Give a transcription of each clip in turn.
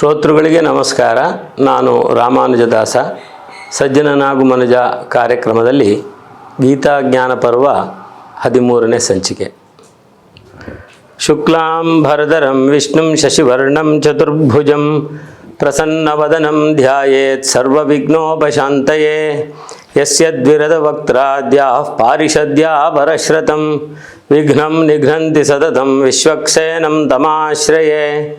ಶ್ರೋತೃಗಳಿಗೆ ನಮಸ್ಕಾರ. ನಾನು ರಾಮಾನುಜದಾಸ. ಸಜ್ಜನನಾಗು ಮನುಜ ಕಾರ್ಯಕ್ರಮದಲ್ಲಿ ಗೀತಾ ಜ್ಞಾನ ಪರ್ವ ಹದಿಮೂರನೇ ಸಂಚಿಕೆ. ಶುಕ್ಲಾಂ ಭರದರಂ ವಿಷ್ಣುಂ ಶಶಿವರ್ಣಂ, ಚತುರ್ಭುಜಂ ಪ್ರಸನ್ನವದನಂ ಧ್ಯಾಯೇತ್ ಸರ್ವವಿಘ್ನೋಪಶಾಂತಯೇ. ಯಸ್ಯದ್ವಿರದ ವಕ್ತ್ರಾದ್ಯಾಃ ಪಾರಿಷದ್ಯಾ ಪರಶ್ರತಂ ವಿಘ್ನಂ ನಿಘ್ನಂತಿ ಸತತಂ, ವಿಶ್ವಕ್ಸೇನಂ ತಮಾಶ್ರಯೇ.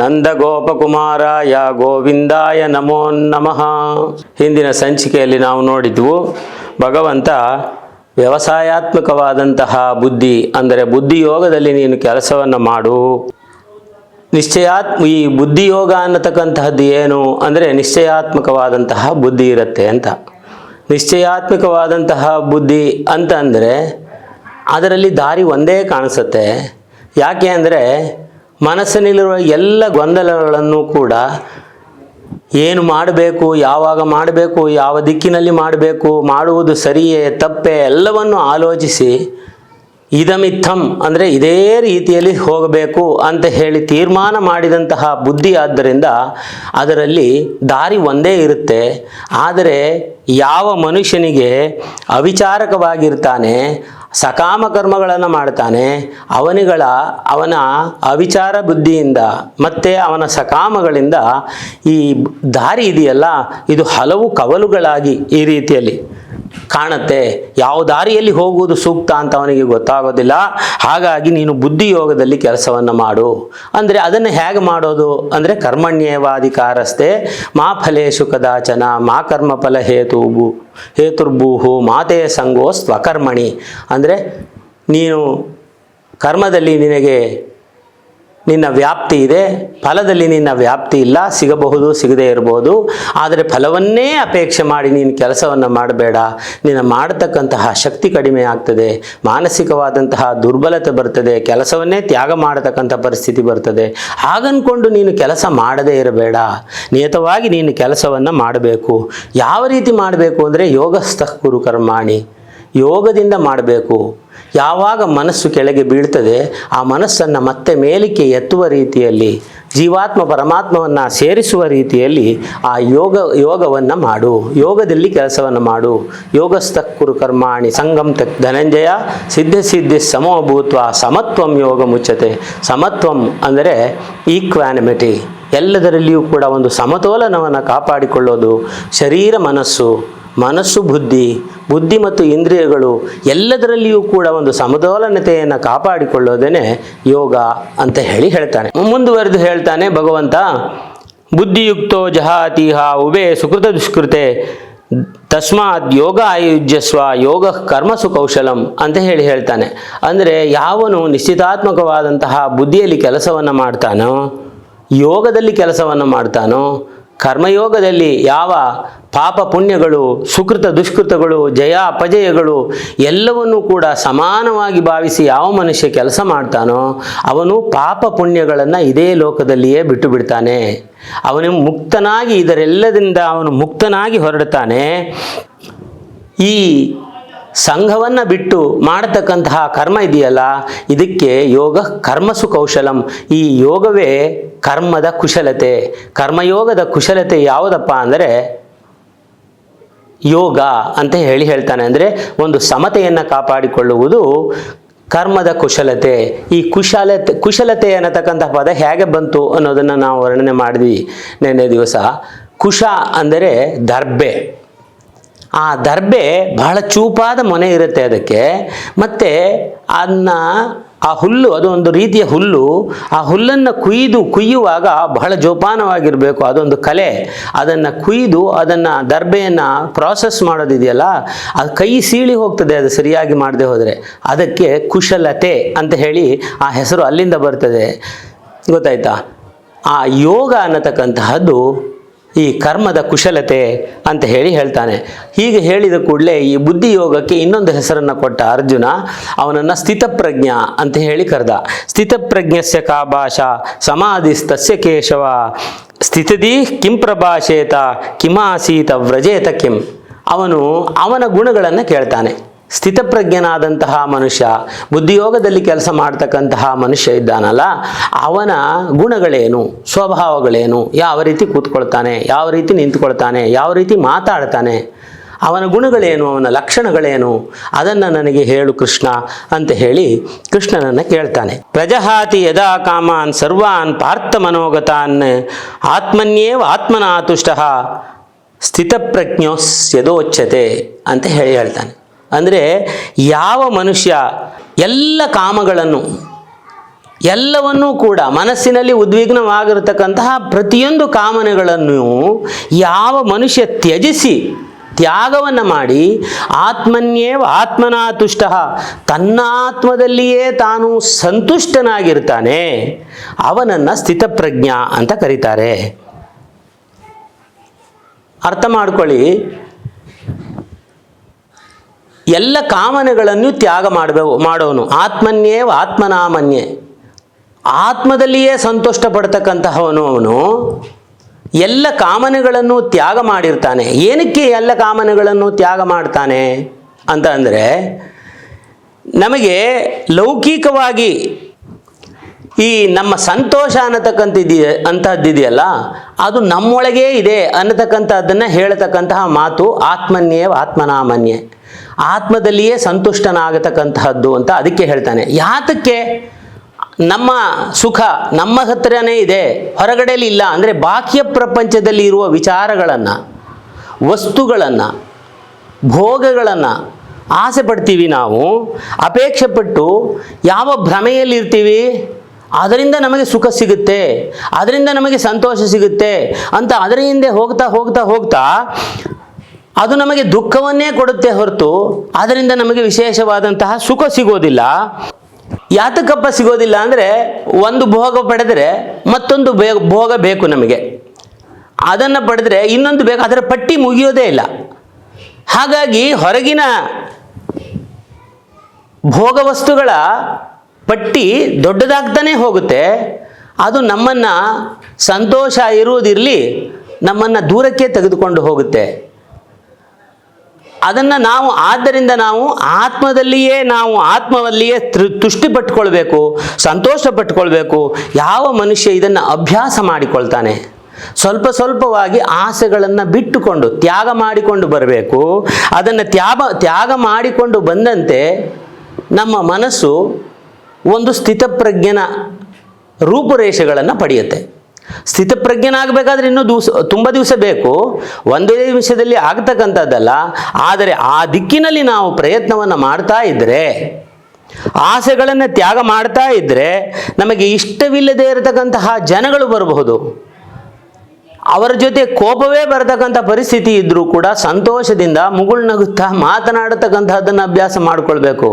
ನಂದಗೋಪಕುಮಾರಾಯ ಗೋವಿಂದಾಯ ನಮೋ ನಮಃ. ಹಿಂದಿನ ಸಂಚಿಕೆಯಲ್ಲಿ ನಾವು ನೋಡಿದ್ವು, ಭಗವಂತ ವ್ಯವಸಾಯಾತ್ಮಕವಾದಂತಹ ಬುದ್ಧಿ, ಅಂದರೆ ಬುದ್ಧಿಯೋಗದಲ್ಲಿ ನೀನು ಕೆಲಸವನ್ನು ಮಾಡು. ನಿಶ್ಚಯಾತ್ಮ, ಈ ಬುದ್ಧಿಯೋಗ ಅನ್ನತಕ್ಕಂತಹದ್ದು ಏನು? ಅಂದರೆ ನಿಶ್ಚಯಾತ್ಮಕವಾದಂತಹ ಬುದ್ಧಿ ಇರುತ್ತೆ ಅಂತ. ನಿಶ್ಚಯಾತ್ಮಕವಾದಂತಹ ಬುದ್ಧಿ ಅಂತ ಅಂದರೆ ಅದರಲ್ಲಿ ದಾರಿ ಒಂದೇ ಕಾಣಿಸುತ್ತೆ. ಯಾಕೆ ಅಂದರೆ ಮನಸ್ಸಿನಲ್ಲಿರುವ ಎಲ್ಲ ಗೊಂದಲಗಳನ್ನು ಕೂಡ ಏನು ಮಾಡಬೇಕು, ಯಾವಾಗ ಮಾಡಬೇಕು, ಯಾವ ದಿಕ್ಕಿನಲ್ಲಿ ಮಾಡಬೇಕು, ಮಾಡುವುದು ಸರಿಯೇ, ತಪ್ಪೇ ಎಲ್ಲವನ್ನು ಆಲೋಚಿಸಿ ಇದಮಿತ್ತಂ ಅಂದರೆ ಇದೇ ರೀತಿಯಲ್ಲಿ ಹೋಗಬೇಕು ಅಂತ ಹೇಳಿ ತೀರ್ಮಾನ ಮಾಡಿದಂತಹ ಬುದ್ಧಿ ಆದ್ದರಿಂದ ಅದರಲ್ಲಿ ದಾರಿ ಒಂದೇ ಇರುತ್ತೆ. ಆದರೆ ಯಾವ ಮನುಷ್ಯನಿಗೆ ಅವಿಚಾರಕವಾಗಿರ್ತಾನೆ ಸಕಾಮ ಕರ್ಮಗಳನ್ನು ಮಾಡ್ತಾನೆ, ಅವನಿಗಳ, ಅವನ ಅವಿಚಾರ ಬುದ್ಧಿಯಿಂದ ಮತ್ತು ಅವನ ಸಕಾಮಗಳಿಂದ ಈ ದಾರಿ ಇದೆಯಲ್ಲ, ಇದು ಹಲವು ಕವಲುಗಳಾಗಿ ಈ ರೀತಿಯಲ್ಲಿ ಕಾಣುತ್ತೆ. ಯಾವ ದಾರಿಯಲ್ಲಿ ಹೋಗುವುದು ಸೂಕ್ತ ಅಂತ ಅವನಿಗೆ ಗೊತ್ತಾಗೋದಿಲ್ಲ. ಹಾಗಾಗಿ ನೀನು ಬುದ್ಧಿಯೋಗದಲ್ಲಿ ಕೆಲಸವನ್ನು ಮಾಡು. ಅಂದರೆ ಅದನ್ನು ಹೇಗೆ ಮಾಡೋದು? ಅಂದರೆ ಕರ್ಮಣ್ಯೇವಾಧಿಕಾರಸ್ಥೆ. ಮಾ ಫಲೇಶು ಕದಾಚನ ಮಾ ಕರ್ಮಫಲ ಹೇತುಬು ಹೇತುರ್ಭೂಹು, ಮಾತೆಯ ಸಂಗೋ ಸ್ವಕರ್ಮಣಿ. ಅಂದರೆ ನೀನು ಕರ್ಮದಲ್ಲಿ ನಿನಗೆ ನಿನ್ನ ವ್ಯಾಪ್ತಿ ಇದೆ, ಫಲದಲ್ಲಿ ನಿನ್ನ ವ್ಯಾಪ್ತಿ ಇಲ್ಲ, ಸಿಗಬಹುದು, ಸಿಗದೇ ಇರಬಹುದು, ಆದರೆ ಫಲವನ್ನೇ ಅಪೇಕ್ಷೆ ಮಾಡಿ ನೀನು ಕೆಲಸವನ್ನು ಮಾಡಬೇಡ. ನಿನ್ನ ಮಾಡತಕ್ಕಂತಹ ಶಕ್ತಿ ಕಡಿಮೆ ಆಗ್ತದೆ, ಮಾನಸಿಕವಾದಂತಹ ದುರ್ಬಲತೆ ಬರ್ತದೆ, ಕೆಲಸವನ್ನೇ ತ್ಯಾಗ ಮಾಡತಕ್ಕಂಥ ಪರಿಸ್ಥಿತಿ ಬರ್ತದೆ. ಹಾಗನ್ಕೊಂಡು ನೀನು ಕೆಲಸ ಮಾಡದೇ ಇರಬೇಡ. ನಿಯತವಾಗಿ ನೀನು ಕೆಲಸವನ್ನು ಮಾಡಬೇಕು. ಯಾವ ರೀತಿ ಮಾಡಬೇಕು ಅಂದರೆ ಯೋಗಸ್ಥ ಕುರು ಕರ್ಮಾಣಿ ಯೋಗದಿಂದ ಮಾಡಬೇಕು. ಯಾವಾಗ ಮನಸ್ಸು ಕೆಳಗೆ ಬೀಳ್ತದೆ, ಆ ಮನಸ್ಸನ್ನು ಮತ್ತೆ ಮೇಲಕ್ಕೆ ಎತ್ತುವ ರೀತಿಯಲ್ಲಿ, ಜೀವಾತ್ಮ ಪರಮಾತ್ಮವನ್ನು ಸೇರಿಸುವ ರೀತಿಯಲ್ಲಿ ಆ ಯೋಗ, ಯೋಗವನ್ನು ಮಾಡು. ಯೋಗದಲ್ಲಿ ಕೆಲಸವನ್ನು ಮಾಡು. ಯೋಗಸ್ಥ ಕುರು ಕರ್ಮಾಣಿ ಸಂಗಮ್ ತಕ್ ಧನಂಜಯ, ಸಿದ್ಧ ಸಿದ್ಧಿ ಸಮೋಭೂತ್ವ ಸಮತ್ವಂ ಯೋಗ ಮುಚ್ಚತೆ. ಸಮತ್ವಂ ಅಂದರೆ ಈಕ್ವಾನಿಮಿಟಿ. ಎಲ್ಲದರಲ್ಲಿಯೂ ಕೂಡ ಒಂದು ಸಮತೋಲನವನ್ನು ಕಾಪಾಡಿಕೊಳ್ಳೋದು. ಶರೀರ ಮನಸ್ಸು. ಮನಸ್ಸು, ಬುದ್ಧಿ ಬುದ್ಧಿ ಮತ್ತು ಇಂದ್ರಿಯಗಳು ಎಲ್ಲದರಲ್ಲಿಯೂ ಕೂಡ ಒಂದು ಸಮತೋಲನತೆಯನ್ನು ಕಾಪಾಡಿಕೊಳ್ಳೋದೇ ಯೋಗ ಅಂತ ಹೇಳಿ ಹೇಳ್ತಾನೆ. ಮುಂದುವರೆದು ಹೇಳ್ತಾನೆ, ಭಗವಂತ, ಬುದ್ಧಿಯುಕ್ತೋ ಜಹಾತಿಹ ಉಭೇ ಸುಕೃತ ದುಷ್ಕೃತೆ, ತಸ್ಮಾತ್ ಯೋಗ ಆಯುಜ್ಯಸ್ವ, ಯೋಗ ಕರ್ಮಸು ಕೌಶಲಂ ಅಂತ ಹೇಳಿ ಹೇಳ್ತಾನೆ. ಅಂದರೆ ಯಾವನು ನಿಶ್ಚಿತಾತ್ಮಕವಾದಂತಹ ಬುದ್ಧಿಯಲ್ಲಿ ಕೆಲಸವನ್ನು ಮಾಡ್ತಾನೋ, ಯೋಗದಲ್ಲಿ ಕೆಲಸವನ್ನು ಮಾಡ್ತಾನೋ ಕರ್ಮಯೋಗದಲ್ಲಿ ಯಾವ ಪಾಪ ಪುಣ್ಯಗಳು, ಸುಕೃತ ದುಷ್ಕೃತಗಳು, ಜಯ ಅಪಜಯಗಳು ಎಲ್ಲವನ್ನೂ ಕೂಡ ಸಮಾನವಾಗಿ ಭಾವಿಸಿ ಯಾವ ಮನುಷ್ಯ ಕೆಲಸ ಮಾಡ್ತಾನೋ ಅವನು ಪಾಪ ಪುಣ್ಯಗಳನ್ನು ಇದೇ ಲೋಕದಲ್ಲಿಯೇ ಬಿಟ್ಟು ಬಿಡ್ತಾನೆ. ಅವನು ಮುಕ್ತನಾಗಿ ಇದರೆಲ್ಲದಿಂದ ಅವನು ಮುಕ್ತನಾಗಿ ಹೊರಡ್ತಾನೆ. ಈ ಸಂಘವನ್ನು ಬಿಟ್ಟು ಮಾಡತಕ್ಕಂತಹ ಕರ್ಮ ಇದೆಯಲ್ಲ, ಇದಕ್ಕೆ ಯೋಗ ಕರ್ಮಸು ಕೌಶಲಂ. ಈ ಯೋಗವೇ ಕರ್ಮದ ಕುಶಲತೆ. ಕರ್ಮಯೋಗದ ಕುಶಲತೆ ಯಾವುದಪ್ಪ ಅಂದರೆ ಯೋಗ ಅಂತ ಹೇಳಿ ಹೇಳ್ತಾನೆ. ಅಂದರೆ ಒಂದು ಸಮತೆಯನ್ನು ಕಾಪಾಡಿಕೊಳ್ಳುವುದು ಕರ್ಮದ ಕುಶಲತೆ. ಈ ಕುಶಲತೆ ಕುಶಲತೆ ಅನ್ನತಕ್ಕಂಥ ಪದ ಹೇಗೆ ಬಂತು ಅನ್ನೋದನ್ನು ನಾವು ವರ್ಣನೆ ಮಾಡಿದ್ವಿ ನಿನ್ನೆ ದಿವಸ. ಕುಶ ಅಂದರೆ ದರ್ಬೆ. ಆ ದರ್ಬೆ ಬಹಳ ಚೂಪಾದ ಮೊನೆ ಇರುತ್ತೆ ಅದಕ್ಕೆ. ಮತ್ತು ಅದನ್ನ ಆ ಹುಲ್ಲು, ಅದು ಒಂದು ರೀತಿಯ ಹುಲ್ಲು, ಆ ಹುಲ್ಲನ್ನು ಕುಯ್ದು ಕುಯ್ಯುವಾಗ ಬಹಳ ಜೋಪಾನವಾಗಿರಬೇಕು, ಅದೊಂದು ಕಲೆ. ಅದನ್ನು ಕುಯ್ದು ಅದನ್ನು ದರ್ಬೆಯನ್ನು ಪ್ರಾಸೆಸ್ ಮಾಡೋದಿದೆಯಲ್ಲ ಅದು ಕೈ ಸೀಳಿ ಹೋಗ್ತದೆ, ಅದು ಸರಿಯಾಗಿ ಮಾಡದೆ ಹೋದರೆ. ಅದಕ್ಕೆ ಕುಶಲತೆ ಅಂತ ಹೇಳಿ ಆ ಹೆಸರು ಅಲ್ಲಿಂದ ಬರ್ತದೆ. ಗೊತ್ತಾಯ್ತಾ? ಆ ಯೋಗ ಅನ್ನತಕ್ಕಂತಹದ್ದು ಈ ಕರ್ಮದ ಕುಶಲತೆ ಅಂತ ಹೇಳಿ ಹೇಳ್ತಾನೆ. ಹೀಗೆ ಹೇಳಿದ ಕೂಡಲೇ ಈ ಬುದ್ಧಿ ಯೋಗಕ್ಕೆ ಇನ್ನೊಂದು ಹೆಸರನ್ನು ಕೊಟ್ಟ ಅರ್ಜುನ ಅವನನ್ನು ಸ್ಥಿತಪ್ರಜ್ಞ ಅಂತ ಹೇಳಿ ಕರೆದ. ಸ್ಥಿತಪ್ರಜ್ಞಸ್ಯ ಕಾ ಭಾಷಾ ಸಮಾಧಿಸ್ತಸ್ಯ ಕೇಶವ. ಸ್ಥಿತದಿ ಕಿಂ ಪ್ರಭಾಷೇತ ಕಿಮಾಸೀತ ವ್ರಜೇತ ಕಿಂ. ಅವನು ಅವನ ಗುಣಗಳನ್ನು ಕೇಳ್ತಾನೆ. ಸ್ಥಿತಪ್ರಜ್ಞನಾದಂತಹ ಮನುಷ್ಯ, ಬುದ್ಧಿಯೋಗದಲ್ಲಿ ಕೆಲಸ ಮಾಡ್ತಕ್ಕಂತಹ ಮನುಷ್ಯ ಇದ್ದಾನಲ್ಲ, ಅವನ ಗುಣಗಳೇನು, ಸ್ವಭಾವಗಳೇನು, ಯಾವ ರೀತಿ ಕೂತ್ಕೊಳ್ತಾನೆ, ಯಾವ ರೀತಿ ನಿಂತ್ಕೊಳ್ತಾನೆ, ಯಾವ ರೀತಿ ಮಾತಾಡ್ತಾನೆ, ಅವನ ಗುಣಗಳೇನು, ಅವನ ಲಕ್ಷಣಗಳೇನು, ಅದನ್ನು ನನಗೆ ಹೇಳು ಕೃಷ್ಣ ಅಂತ ಹೇಳಿ ಕೃಷ್ಣನನ್ನು ಕೇಳ್ತಾನೆ. ಪ್ರಜಹಾತಿ ಯದಾ ಕಾಮಾನ್ ಸರ್ವಾನ್ ಪಾರ್ಥ ಮನೋಗತಾನ್ ಆತ್ಮನ್ಯೇವ ಆತ್ಮನಾತುಷ್ಟ ಸ್ಥಿತಪ್ರಜ್ಞೋಸ್ ಯದೋಚ್ಯತೆ ಅಂತ ಹೇಳಿ ಹೇಳ್ತಾನೆ. ಅಂದರೆ ಯಾವ ಮನುಷ್ಯ ಎಲ್ಲ ಕಾಮಗಳನ್ನು ಎಲ್ಲವನ್ನೂ ಕೂಡ ಮನಸ್ಸಿನಲ್ಲಿ ಉದ್ವಿಗ್ನವಾಗಿರತಕ್ಕಂತಹ ಪ್ರತಿಯೊಂದು ಕಾಮನೆಗಳನ್ನು ಯಾವ ಮನುಷ್ಯ ತ್ಯಜಿಸಿ ತ್ಯಾಗವನ್ನು ಮಾಡಿ ಆತ್ಮನ್ಯೇವ ಆತ್ಮನಾತುಷ್ಟ ತನ್ನ ಆತ್ಮದಲ್ಲಿಯೇ ತಾನು ಸಂತುಷ್ಟನಾಗಿರ್ತಾನೆ, ಅವನನ್ನು ಸ್ಥಿತಪ್ರಜ್ಞ ಅಂತ ಕರೀತಾರೆ. ಅರ್ಥ ಮಾಡ್ಕೊಳ್ಳಿ. ಎಲ್ಲ ಕಾಮನೆಗಳನ್ನು ತ್ಯಾಗ ಮಾಡಬೇಕು ಮಾಡೋನು. ಆತ್ಮನ್ಯೇ ಆತ್ಮನಾಮನ್ಯೆ. ಆತ್ಮದಲ್ಲಿಯೇ ಸಂತುಷ್ಟ ಪಡ್ತಕ್ಕಂತಹವನು ಅವನು. ಎಲ್ಲ ಕಾಮನೆಗಳನ್ನು ತ್ಯಾಗ ಮಾಡಿರ್ತಾನೆ. ಏನಕ್ಕೆ ಎಲ್ಲ ಕಾಮನೆಗಳನ್ನು ತ್ಯಾಗ ಮಾಡ್ತಾನೆ ಅಂತ ಅಂದರೆ, ನಮಗೆ ಲೌಕಿಕವಾಗಿ ಈ ನಮ್ಮ ಸಂತೋಷ ಅನ್ನತಕ್ಕಂಥದ್ದು ಅಂತಹದ್ದಿದೆಯಲ್ಲ, ಅದು ನಮ್ಮೊಳಗೇ ಇದೆ ಅನ್ನತಕ್ಕಂಥದ್ದನ್ನು ಹೇಳತಕ್ಕಂತಹ ಮಾತು ಆತ್ಮನ್ಯೇ ಆತ್ಮನಾಮನ್ಯೆ. ಆತ್ಮದಲ್ಲಿಯೇ ಸಂತುಷ್ಟನಾಗತಕ್ಕಂತಹದ್ದು ಅಂತ ಅದಕ್ಕೆ ಹೇಳ್ತಾನೆ. ಯಾತಕ್ಕೆ? ನಮ್ಮ ಸುಖ ನಮ್ಮ ಹತ್ರನೇ ಇದೆ, ಹೊರಗಡೆಯಲ್ಲಿ ಇಲ್ಲ ಅಂದರೆ ಬಾಹ್ಯ ಪ್ರಪಂಚದಲ್ಲಿ ಇರುವ ವಿಚಾರಗಳನ್ನು, ವಸ್ತುಗಳನ್ನು, ಭೋಗಗಳನ್ನು ಆಸೆ ಪಡ್ತೀವಿ ನಾವು, ಅಪೇಕ್ಷೆ ಪಟ್ಟು ಯಾವ ಭ್ರಮೆಯಲ್ಲಿರ್ತೀವಿ ಅದರಿಂದ ನಮಗೆ ಸುಖ ಸಿಗುತ್ತೆ, ಅದರಿಂದ ನಮಗೆ ಸಂತೋಷ ಸಿಗುತ್ತೆ ಅಂತ ಅದರ ಹಿಂದೆ ಹೋಗ್ತಾ ಹೋಗ್ತಾ ಹೋಗ್ತಾ ಅದು ನಮಗೆ ದುಃಖವನ್ನೇ ಕೊಡುತ್ತೆ ಹೊರತು ಅದರಿಂದ ನಮಗೆ ವಿಶೇಷವಾದಂತಹ ಸುಖ ಸಿಗೋದಿಲ್ಲ. ಯಾತಕಪ್ಪ ಸಿಗೋದಿಲ್ಲ ಅಂದರೆ ಒಂದು ಭೋಗ ಪಡೆದರೆ ಮತ್ತೊಂದು ಭೋಗ ಬೇಕು ನಮಗೆ. ಅದನ್ನು ಪಡೆದರೆ ಇನ್ನೊಂದು ಬೇಕು, ಅದರ ಪಟ್ಟಿ ಮುಗಿಯೋದೇ ಇಲ್ಲ. ಹಾಗಾಗಿ ಹೊರಗಿನ ಭೋಗ ವಸ್ತುಗಳ ಪಟ್ಟಿ ದೊಡ್ಡದಾಗ್ತಾನೆ ಹೋಗುತ್ತೆ. ಅದು ನಮ್ಮನ್ನು ಸಂತೋಷ ಇರುವುದಿರಲಿ, ನಮ್ಮನ್ನು ದೂರಕ್ಕೆ ತೆಗೆದುಕೊಂಡು ಹೋಗುತ್ತೆ. ಅದನ್ನು ನಾವು ಆದ್ದರಿಂದ ನಾವು ಆತ್ಮದಲ್ಲಿಯೇ ನಾವು ಆತ್ಮದಲ್ಲಿಯೇ ತೃ, ತುಷ್ಟಿ ಪಟ್ಟುಕೊಳ್ಬೇಕು ಸಂತೋಷ ಪಟ್ಟುಕೊಳ್ಬೇಕು ಯಾವ ಮನುಷ್ಯ ಇದನ್ನು ಅಭ್ಯಾಸ ಮಾಡಿಕೊಳ್ತಾನೆ? ಸ್ವಲ್ಪ ಸ್ವಲ್ಪವಾಗಿ ಆಸೆಗಳನ್ನು ಬಿಟ್ಟುಕೊಂಡು, ತ್ಯಾಗ ಮಾಡಿಕೊಂಡು ಬರಬೇಕು. ಅದನ್ನು ತ್ಯಾಗ ತ್ಯಾಗ ಮಾಡಿಕೊಂಡು ಬಂದಂತೆ ನಮ್ಮ ಮನಸ್ಸು ಒಂದು ಸ್ಥಿತಪ್ರಜ್ಞನ ರೂಪುರೇಷೆಗಳನ್ನು ಪಡೆಯುತ್ತೆ. ಸ್ಥಿತಪ್ರಜ್ಞನಾಗಬೇಕಾದ್ರೆ ಇನ್ನೂ ದಿವಸ, ತುಂಬ ದಿವಸ ಬೇಕು. ಒಂದೇ ನಿಮಿಷದಲ್ಲಿ ಆಗ್ತಕ್ಕಂಥದ್ದಲ್ಲ. ಆದರೆ ಆ ದಿಕ್ಕಿನಲ್ಲಿ ನಾವು ಪ್ರಯತ್ನವನ್ನು ಮಾಡ್ತಾ ಇದ್ದರೆ ಆಸೆಗಳನ್ನು ತ್ಯಾಗ ಮಾಡ್ತಾ ಇದ್ದರೆ ನಮಗೆ ಇಷ್ಟವಿಲ್ಲದೆ ಇರತಕ್ಕಂತಹ ಜನಗಳು ಬರಬಹುದು. ಅವರ ಜೊತೆ ಕೋಪವೇ ಬರತಕ್ಕಂಥ ಪರಿಸ್ಥಿತಿ ಇದ್ದರೂ ಕೂಡ ಸಂತೋಷದಿಂದ ಮುಗುಳ್ನಗುತ್ತಾ ಮಾತನಾಡತಕ್ಕಂಥದ್ದನ್ನು ಅಭ್ಯಾಸ ಮಾಡಿಕೊಳ್ಬೇಕು.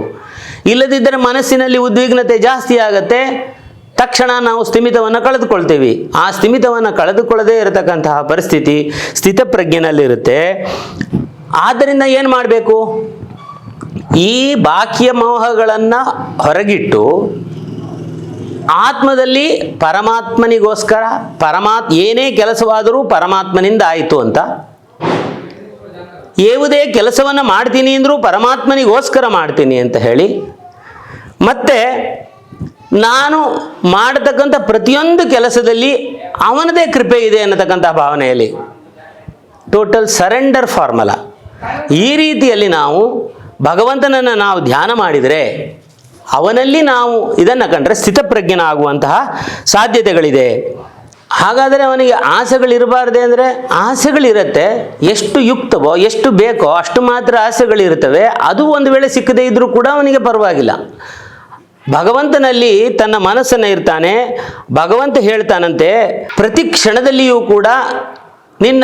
ಇಲ್ಲದಿದ್ದರೆ ಮನಸ್ಸಿನಲ್ಲಿ ಉದ್ವಿಗ್ನತೆ ಜಾಸ್ತಿ ಆಗತ್ತೆ. ತಕ್ಷಣ ನಾವು ಸ್ಥಿಮಿತವನ್ನು ಕಳೆದುಕೊಳ್ತೀವಿ. ಆ ಸ್ಥಿಮಿತವನ್ನು ಕಳೆದುಕೊಳ್ಳದೇ ಇರತಕ್ಕಂತಹ ಪರಿಸ್ಥಿತಿ ಸ್ಥಿತಪ್ರಜ್ಞೆನಲ್ಲಿರುತ್ತೆ. ಆದ್ದರಿಂದ ಏನು ಮಾಡಬೇಕು? ಈ ಬಾಕಿಯ ಮೋಹಗಳನ್ನು ಹೊರಗಿಟ್ಟು ಆತ್ಮದಲ್ಲಿ ಪರಮಾತ್ಮನಿಗೋಸ್ಕರ, ಪರಮಾತ್, ಏನೇ ಕೆಲಸವಾದರೂ ಪರಮಾತ್ಮನಿಂದ ಆಯಿತು ಅಂತ. ಯಾವುದೇ ಕೆಲಸವನ್ನು ಮಾಡ್ತೀನಿ ಅಂದರೂ ಪರಮಾತ್ಮನಿಗೋಸ್ಕರ ಮಾಡ್ತೀನಿ ಅಂತ ಹೇಳಿ. ಮತ್ತೆ ನಾನು ಮಾಡತಕ್ಕಂಥ ಪ್ರತಿಯೊಂದು ಕೆಲಸದಲ್ಲಿ ಅವನದೇ ಕೃಪೆ ಇದೆ ಅನ್ನತಕ್ಕಂಥ ಭಾವನೆಯಲ್ಲಿ. ಟೋಟಲ್ ಸರೆಂಡರ್ ಫಾರ್ಮುಲಾ ಈ ರೀತಿಯಲ್ಲಿ ನಾವು ಭಗವಂತನನ್ನು ನಾವು ಧ್ಯಾನ ಮಾಡಿದರೆ ಅವನಲ್ಲಿ ನಾವು ಇದನ್ನು ಕಂಡ್ರೆ ಸ್ಥಿತಪ್ರಜ್ಞನಾಗುವಂತಹ ಸಾಧ್ಯತೆಗಳಿದೆ. ಹಾಗಾದರೆ ಅವನಿಗೆ ಆಸೆಗಳಿರಬಾರ್ದೆ ಅಂದರೆ ಆಸೆಗಳಿರುತ್ತೆ. ಎಷ್ಟು ಯುಕ್ತವೋ, ಎಷ್ಟು ಬೇಕೋ ಅಷ್ಟು ಮಾತ್ರ ಆಸೆಗಳಿರುತ್ತವೆ. ಅದು ಒಂದು ವೇಳೆ ಸಿಕ್ಕದೇ ಇದ್ದರೂ ಕೂಡ ಅವನಿಗೆ ಪರವಾಗಿಲ್ಲ. ಭಗವಂತನಲ್ಲಿ ತನ್ನ ಮನಸ್ಸನ್ನು ಇರ್ತಾನೆ, ಭಗವಂತ ಹೇಳ್ತಾನಂತೆ, ಪ್ರತಿ ಕ್ಷಣದಲ್ಲಿಯೂ ಕೂಡ ನಿನ್ನ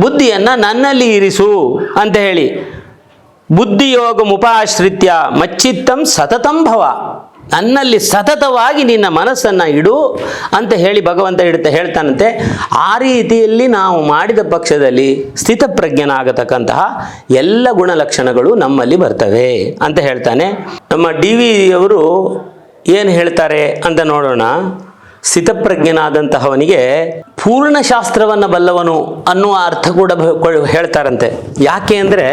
ಬುದ್ಧಿಯನ್ನು ನನ್ನಲ್ಲಿ ಇರಿಸು ಅಂತ ಹೇಳಿ. ಬುದ್ಧಿಯೋಗ ಮುಪಾಶ್ರಿತ್ಯ ಮಚ್ಚಿತ್ತಂ ಸತತಂ ಭವ. ನನ್ನಲ್ಲಿ ಸತತವಾಗಿ ನಿನ್ನ ಮನಸ್ಸನ್ನು ಇಡು ಅಂತ ಹೇಳಿ ಭಗವಂತ ಇಡುತ್ತೆ ಹೇಳ್ತಾನಂತೆ. ಆ ರೀತಿಯಲ್ಲಿ ನಾವು ಮಾಡಿದ ಪಕ್ಷದಲ್ಲಿ ಸ್ಥಿತಪ್ರಜ್ಞನಾಗತಕ್ಕಂತಹ ಎಲ್ಲ ಗುಣಲಕ್ಷಣಗಳು ನಮ್ಮಲ್ಲಿ ಬರ್ತವೆ ಅಂತ ಹೇಳ್ತಾನೆ. ನಮ್ಮ ಡಿ ವಿ ಅವರು ಏನು ಹೇಳ್ತಾರೆ ಅಂತ ನೋಡೋಣ. ಸ್ಥಿತಪ್ರಜ್ಞನಾದಂತಹವನಿಗೆ ಪೂರ್ಣ ಶಾಸ್ತ್ರವನ್ನು ಬಲ್ಲವನು ಅನ್ನುವ ಅರ್ಥ ಕೂಡ ಹೇಳ್ತಾರಂತೆ. ಯಾಕೆ ಅಂದರೆ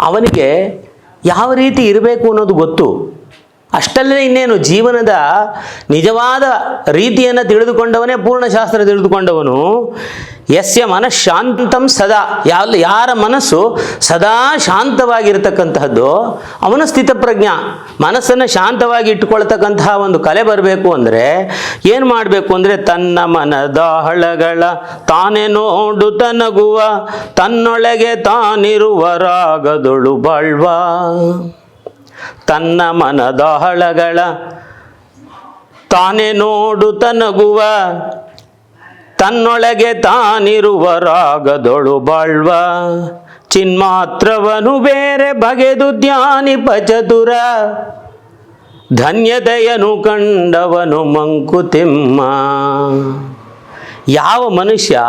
ಅವನಿಗೆ ಯಾವ ರೀತಿ ಇರಬೇಕು ಅನ್ನೋದು ಗೊತ್ತು. ಅಷ್ಟಲ್ಲದೆ ಇನ್ನೇನು ಜೀವನದ ನಿಜವಾದ ರೀತಿಯನ್ನು ತಿಳಿದುಕೊಂಡವನೇ ಪೂರ್ಣಶಾಸ್ತ್ರ ತಿಳಿದುಕೊಂಡವನು. ಯಸ್ಯ ಮನಃಶಾಂತಂ ಸದಾ. ಯಾವ ಯಾರ ಮನಸ್ಸು ಸದಾ ಶಾಂತವಾಗಿರ್ತಕ್ಕಂತಹದ್ದು, ಅವನ ಸ್ಥಿತಪ್ರಜ್ಞ. ಮನಸ್ಸನ್ನು ಶಾಂತವಾಗಿ ಇಟ್ಟುಕೊಳ್ತಕ್ಕಂತಹ ಒಂದು ಕಲೆ ಬರಬೇಕು ಅಂದರೆ ಏನು ಮಾಡಬೇಕು ಅಂದರೆ ತನ್ನ ಮನದ ಹಳಗಳ ತಾನೇ ನೋಡು ತನಗುವ, ತನ್ನೊಳಗೆ ತಾನಿರುವ ರಾಗದೊಳು ಬಾಳ್ವ. ತನ್ನ ಮನದ ಹಳಗಳ ತಾನೇ ನೋಡು ತನಗುವ, ತನ್ನೊಳಗೆ ತಾನಿರುವ ರಾಗದೊಳು ಬಾಳ್ವ. ಚಿನ್ಮಾತ್ರವನು ಬೇರೆ ಬಗೆದು ಧ್ಯಾನಿ ಪಚದುರ. ಧನ್ಯತೆಯನು ಕಂಡವನು ಮಂಕುತಿಮ್ಮ. ಯಾವ ಮನುಷ್ಯ